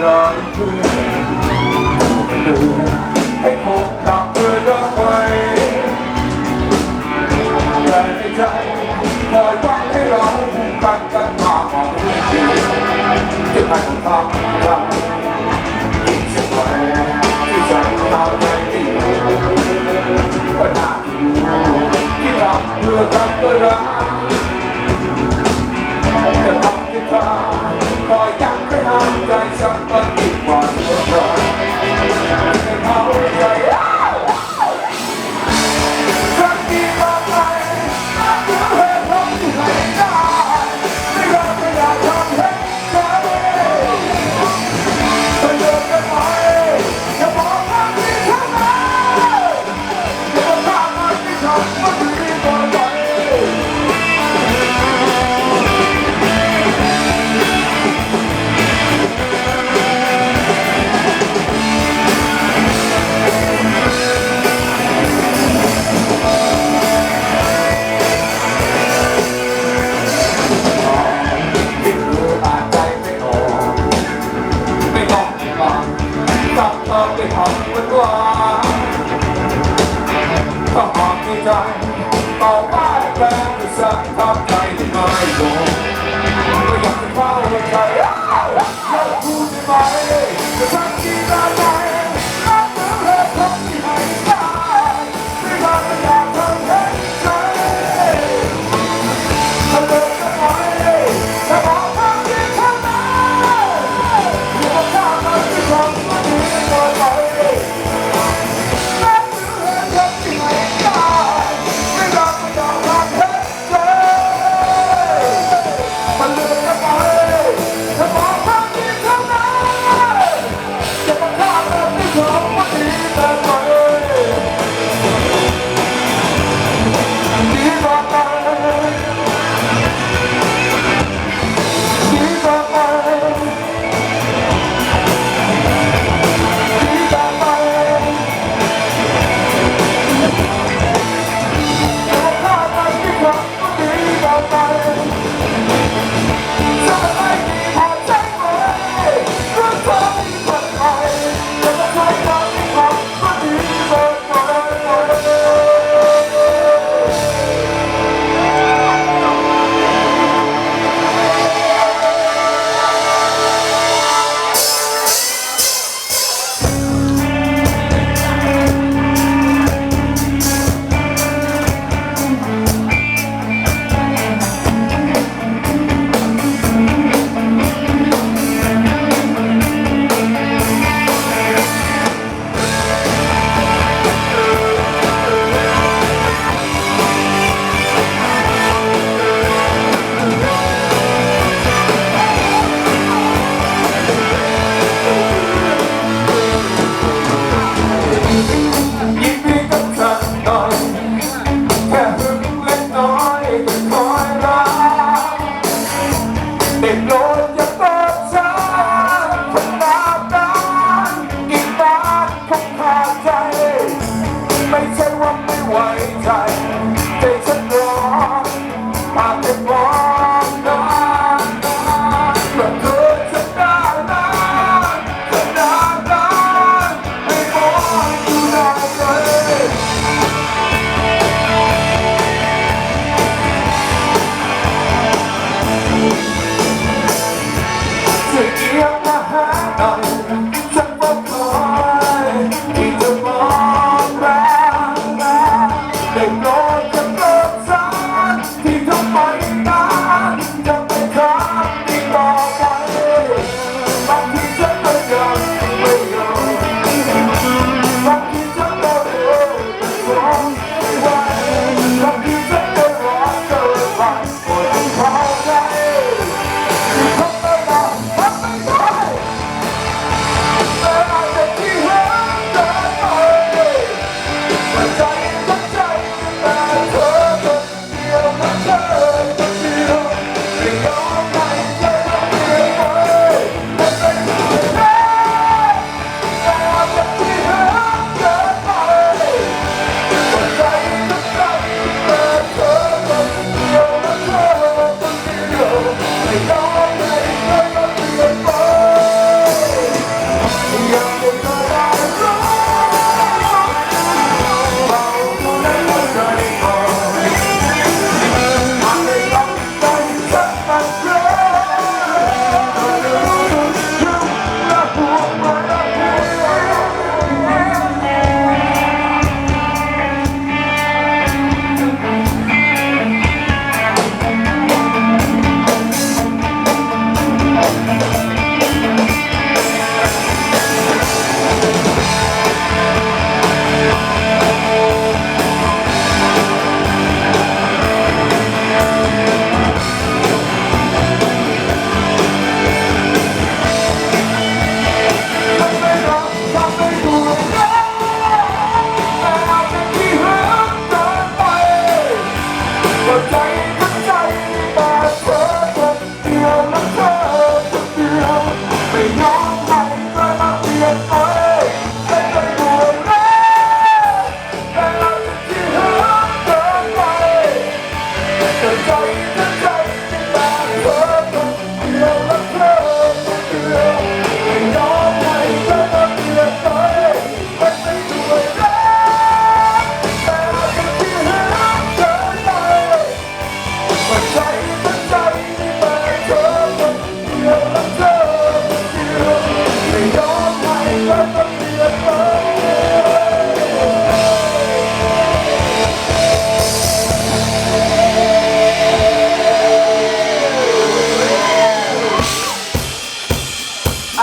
ที่กำลังเพื่อให้พบกับเพื่อนรักไว้แต่ในใจคอยหวังให้เราผูกพันกันมาของเพื่อนที่ให้ทำได้อีกสักวันที่ฉันทำได้ดีปัญหาที่อยู่ที่รักเพื่อกันก็รักจะทำให้เธอคอยยักให้ ห้ามใจฉันมันดีกว่าเธอจะเข้าใจฉันดีมากไหมเพื่อให้ทำที่ไหนได้ไม่รักไม่อยากทำให้เธอเธอเดินกันไหมจะบอกว่าที่ทำไมจะบอกว่ามันที่ทำมัำมันว่